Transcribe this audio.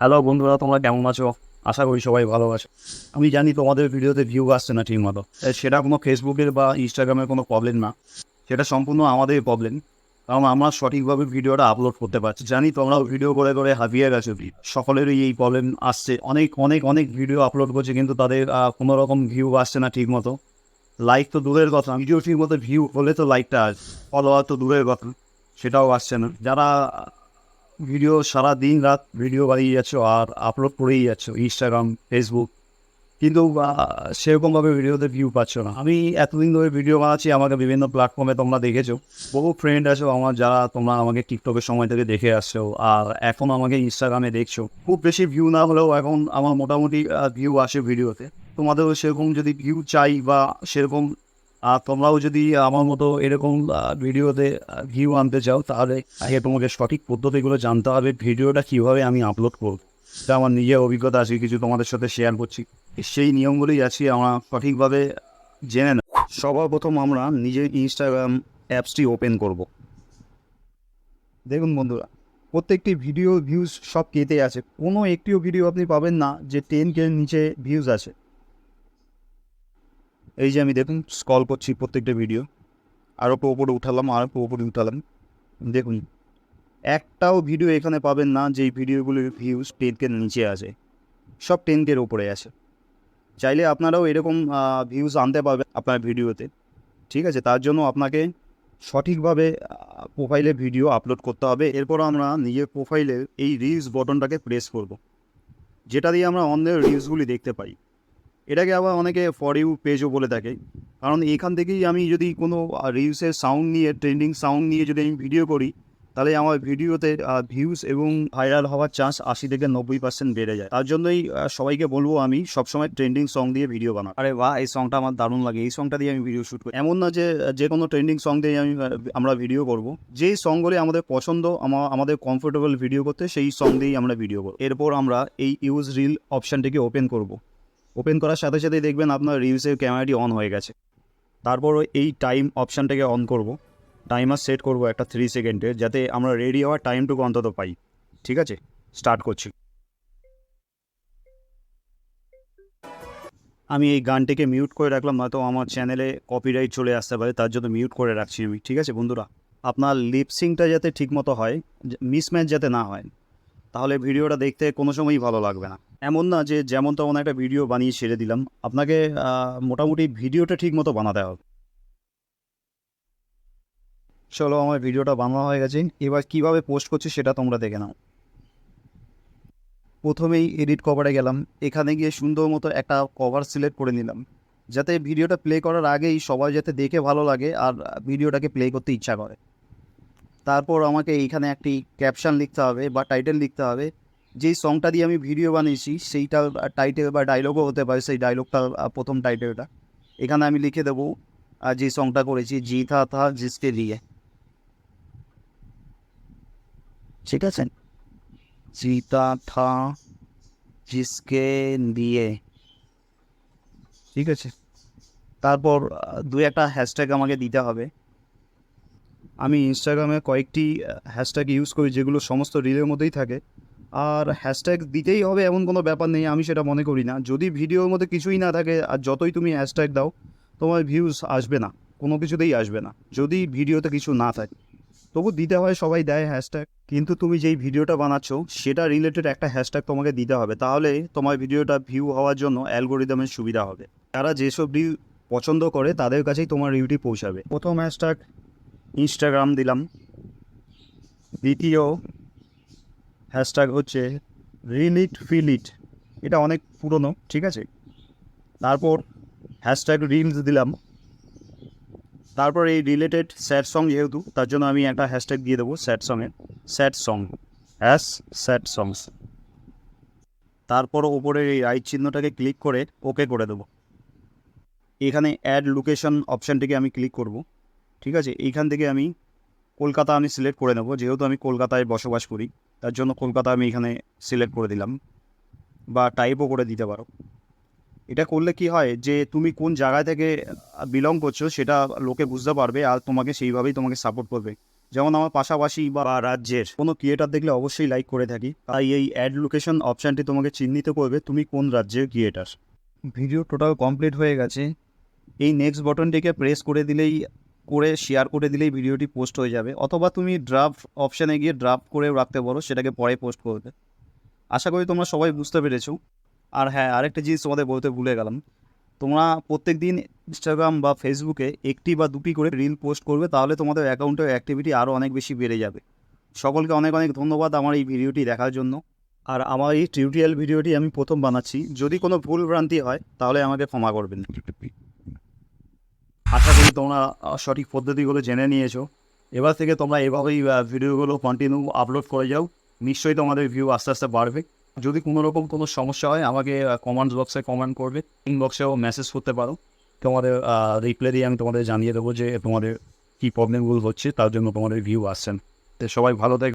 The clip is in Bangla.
হ্যালো বন্ধুরা, তোমরা কেমন আছো? আশা করি সবাই ভালো আছো। আমি জানি তোমাদের ভিডিওতে ভিউ আসছে না ঠিক মতো। সেটা কোনো ফেসবুকের বা ইনস্টাগ্রামের কোনো প্রবলেম না। সেটা সম্পূর্ণ আমাদের প্রবলেম কারণ আমরা সঠিকভাবে ভিডিওটা আপলোড করতে পারছি। জানি তোমরাও ভিডিও করে করে হাবিয়ে গেছো। সকলেরই এই প্রবলেম আসছে। অনেক অনেক অনেক ভিডিও আপলোড করছে, কিন্তু তাদের কোনো রকম ভিউ আসছে না ঠিক মতো। লাইক তো দূরের কথা। ভিডিও ঠিক মতো ভিউ হলে তো লাইকটা আসবে। ফলোয়ার তো দূরের কথা। সেটাও আসছে না। যারা ভিডিও সারা দিন রাত ভিডিও বানিয়ে যাচ্ছ আর আপলোড করেই যাচ্ছ ইনস্টাগ্রাম ফেসবুক কিন্তু সেরকমভাবে ভিডিওতে ভিউ পাচ্ছ না। আমি এতদিন ধরে ভিডিও বানাচ্ছি, আমাকে বিভিন্ন প্ল্যাটফর্মে তোমরা দেখেছ। বহু ফ্রেন্ড আছো আমার, যারা তোমরা আমাকে টিকটকের সময় থেকে দেখে আসছো আর এখন আমাকে ইনস্টাগ্রামে দেখছ। খুব বেশি ভিউ না হলেও এখন আমার মোটামুটি ভিউ আসে ভিডিওতে। তোমাদেরও সেরকম যদি ভিউ চাই বা সেরকম আর তোমরাও যদি আমার মতো এরকম ভিডিওতে ভিউ আনতে চাও, তাহলে আগে তোমাকে সঠিক পদ্ধতিগুলো জানতে হবে, ভিডিওটা কীভাবে আমি আপলোড করব। এটা আমার নিজের অভিজ্ঞতা আছে, কিছু তোমাদের সাথে শেয়ার করছি। সেই নিয়মগুলোই আছি, আমরা সঠিকভাবে জেনে নেব সবার প্রথম আমরা নিজের ইনস্টাগ্রাম অ্যাপসটি ওপেন করব। দেখুন বন্ধুরা, প্রত্যেকটি ভিডিও ভিউজ সব কেটে আছে? কোনো একটিও ভিডিও আপনি পাবেন না, যে টেন কে নিচে ভিউজ আছে। এই যে আমি দেখুন স্কল করছি প্রত্যেকটা ভিডিও আরও ওপরে উঠালাম, আর একটু ওপরে উঠালাম। দেখুন, একটাও ভিডিও এখানে পাবেন না যেই ভিডিওগুলির ভিউজ টেন কে নিচে আছে। সব টেনকের ওপরে আছে। চাইলে আপনারাও এরকম ভিউজ আনতে পারবেন আপনার ভিডিওতে ঠিক আছে? তার জন্য আপনাকে সঠিকভাবে প্রোফাইলে ভিডিও আপলোড করতে হবে। এরপর আমরা নিজের প্রোফাইলে এই রিলস বটনটাকে প্রেস করব। যেটা দিয়ে আমরা অন্যের রিলসগুলি দেখতে পাই এটাকে আবার অনেকে ফর ইউ পেজও বলে থাকে। কারণ এখান থেকেই আমি যদি কোনো রিলসের সাউন্ড নিয়ে ট্রেন্ডিং সাউন্ড নিয়ে যদি আমি ভিডিও করি তাহলে আমার ভিডিওতে ভিউজ এবং ভাইরাল হওয়ার চান্স আশি থেকে নব্বই পার্সেন্ট বেড়ে যায়। তার জন্যই সবাইকে বলব আমি সবসময় ট্রেন্ডিং সং দিয়ে ভিডিও বানাই আরে বাহ এই সংটা আমার দারুণ লাগে। এই সংটা দিয়ে আমি ভিডিও শ্যুট করি। এমন না যে যে কোনো ট্রেন্ডিং সং দিয়ে আমি আমরা ভিডিও করব। যেই সংগুলি আমাদের পছন্দ আমা- আমাদের কমফোর্টেবল ভিডিও করতে সেই সং দিয়েই আমরা ভিডিও করব। এরপর আমরা এই ইউজ রিল অপশানটিকে ওপেন করব। ওপেন করার সাথে সাথে দেখবেন আপনার রিলসের ক্যামেরাটি অন হয়ে গেছে। তারপর এই টাইম অপশানটাকে অন করব। টাইমার সেট করব একটা থ্রি সেকেন্ডের যাতে আমরা রেডি হওয়ার টাইমটুকু অন্তত পাই। ঠিক আছে? স্টার্ট করছি। আমি এই গানটিকে মিউট করে রাখলাম, নয়তো আমার চ্যানেলে কপিরাইট চলে আসতে পারে, তার জন্য মিউট করে রাখছি আমি। ঠিক আছে, বন্ধুরা? আপনার লিপসিংটা যাতে ঠিকমতো হয় মিসম্যাচ যাতে না হয়। তাহলে ভিডিওটা দেখতে কোনো সময়ই ভালো লাগবে না। এমন না যে যেমন তেমন একটা ভিডিও বানিয়ে ছেড়ে দিলাম। আপনাকে মোটামুটি ভিডিওটা ঠিক মতো বানাতে হবে। চলো, আমার ভিডিওটা বানানো হয়ে গেছে। এবার কীভাবে পোস্ট করছি সেটা তোমরা দেখে নাও। প্রথমেই এডিট কভারে গেলাম। এখানে গিয়ে সুন্দর মতো একটা কভার সিলেক্ট করে নিলাম। যাতে ভিডিওটা প্লে করার আগেই সবাই যাতে দেখে ভালো লাগে আর ভিডিওটাকে প্লে করতে ইচ্ছা করে। তারপর আমাকে এইখানে একটি ক্যাপশন লিখতে হবে বা টাইটেল লিখতে হবে। যেই সংটা দিয়ে আমি ভিডিও বানিয়েছি, সেইটা টাইটেল বা ডায়লগও হতে পারে, সেই ডায়লগটা প্রথম টাইটেলটা এখানে আমি লিখে দেবো আর যে সংটা করেছি, জি থা থা জিসকে দিয়ে। ঠিক আছে? জিতা থা জিসকে দিয়ে। ঠিক আছে? তারপর দু একটা হ্যাশট্যাগ আমাকে দিতে হবে। আমি ইনস্টাগ্রামে কয়েকটি হ্যাশট্যাগ ইউজ করি যেগুলো সমস্ত রিলের মধ্যেই থাকে। আর হ্যাশট্যাগ দিতেই হবে এমন কোনো ব্যাপার নেই, আমি সেটা মনে করি না। যদি ভিডিওর মধ্যে কিছুই না থাকে, আর যতই তুমি হ্যাশট্যাগ দাও, তোমার ভিউজ আসবে না, কোনো কিছুতেই আসবে না। যদি ভিডিওতে কিছু না থাকে, তবু দিতে হয়, সবাই দেয় হ্যাশট্যাগ কিন্তু তুমি যেই ভিডিওটা বানাচ্ছ, সেটা রিলেটেড একটা হ্যাশট্যাগ তোমাকে দিতে হবে। তাহলে তোমার ভিডিওটা ভিউ হওয়ার জন্য অ্যালগোরিদমের সুবিধা হবে। তারা যেসব রিল পছন্দ করে, তাদের কাছেই তোমার রিলটি পৌঁছাবে। প্রথম হ্যাশট্যাগ ইনস্টাগ্রাম দিলাম। দ্বিতীয় হ্যাশট্যাগ হচ্ছে রিলিট ফিলিট এটা অনেক পুরনো, ঠিক আছে? তারপর হ্যাশট্যাগ রিলস দিলাম। তারপর এই রিলেটেড স্যাড সং যেহেতু, তার জন্য আমি একটা হ্যাশট্যাগ দিয়ে দেবো sad সঙের sad song hash sad songs তারপর ওপরে এই রাইট চিহ্নটাকে ক্লিক করে ওকে করে দেবো। এখানে অ্যাড লোকেশন অপশানটিকে আমি ক্লিক করব। ঠিক আছে? এইখান থেকে আমি কলকাতা আমি সিলেক্ট করে নেব। যেহেতু আমি কলকাতায় বসবাস করি, তার জন্য কলকাতা আমি এখানে সিলেক্ট করে দিলাম। বা টাইপও করে দিতে পারো। এটা করলে কি হয় যে, তুমি কোন জায়গা থেকে বিলং করছ সেটা লোকে বুঝতে পারবে আর তোমাকে সেইভাবেই তোমাকে সাপোর্ট করবে। যেমন আমার পাশাপাশি বা রাজ্যের কোনো ক্রিয়েটার দেখলে অবশ্যই লাইক করে থাকি। তাই এই অ্যাড লোকেশন অপশানটি তোমাকে চিহ্নিত করবে তুমি কোন রাজ্যের ক্রিয়েটার ভিডিও টোটাল কমপ্লিট হয়ে গেছে। এই নেক্সট বটনটিকে প্রেস করে দিলেই করে শেয়ার করে দিলেই ভিডিওটি পোস্ট হয়ে যাবে। অথবা তুমি ড্রাফট অপশানে গিয়ে ড্রাফট করেও রাখতে পারো, সেটাকে পরে পোস্ট করবে। আশা করি তোমরা সবাই বুঝতে পেরেছ। আর হ্যাঁ আরেকটা জিনিস তোমাদের বলতে ভুলে গেলাম। তোমরা প্রত্যেক দিন ইনস্টাগ্রাম বা ফেসবুকে একটি বা দুটি করে রিল পোস্ট করবে, তাহলে তোমাদের অ্যাকাউন্টের অ্যাক্টিভিটি আরও অনেক বেশি বেড়ে যাবে। সকলকে অনেক অনেক ধন্যবাদ আমার এই ভিডিওটি দেখার জন্য। আর আমার এই টিউটোরিয়াল ভিডিওটি আমি প্রথম বানাচ্ছি। যদি কোনো ভুল ভ্রান্তি হয়, তাহলে আমাকে ক্ষমা করবেন। আশা তোমরা সঠিক পদ্ধতিগুলো জেনে নিয়েছো। এবার থেকে তোমরা এভাবেই ভিডিওগুলো কন্টিনিউ আপলোড করে যাও। নিশ্চয়ই তোমাদের ভিউ আস্তে আস্তে বাড়বে। যদি কোনো রকম কোনো সমস্যা হয়, আমাকে কমেন্টস বক্সে কমেন্ট করবে। ইনবক্সেও মেসেজ করতে পারো। তোমাদের রিপ্লাই দিয়ে আমি তোমাদের জানিয়ে দেবো যে তোমাদের কী প্রবলেমগুলো হচ্ছে, তার জন্য তোমাদের ভিউ আসছেন তো সবাই ভালো থাকবে।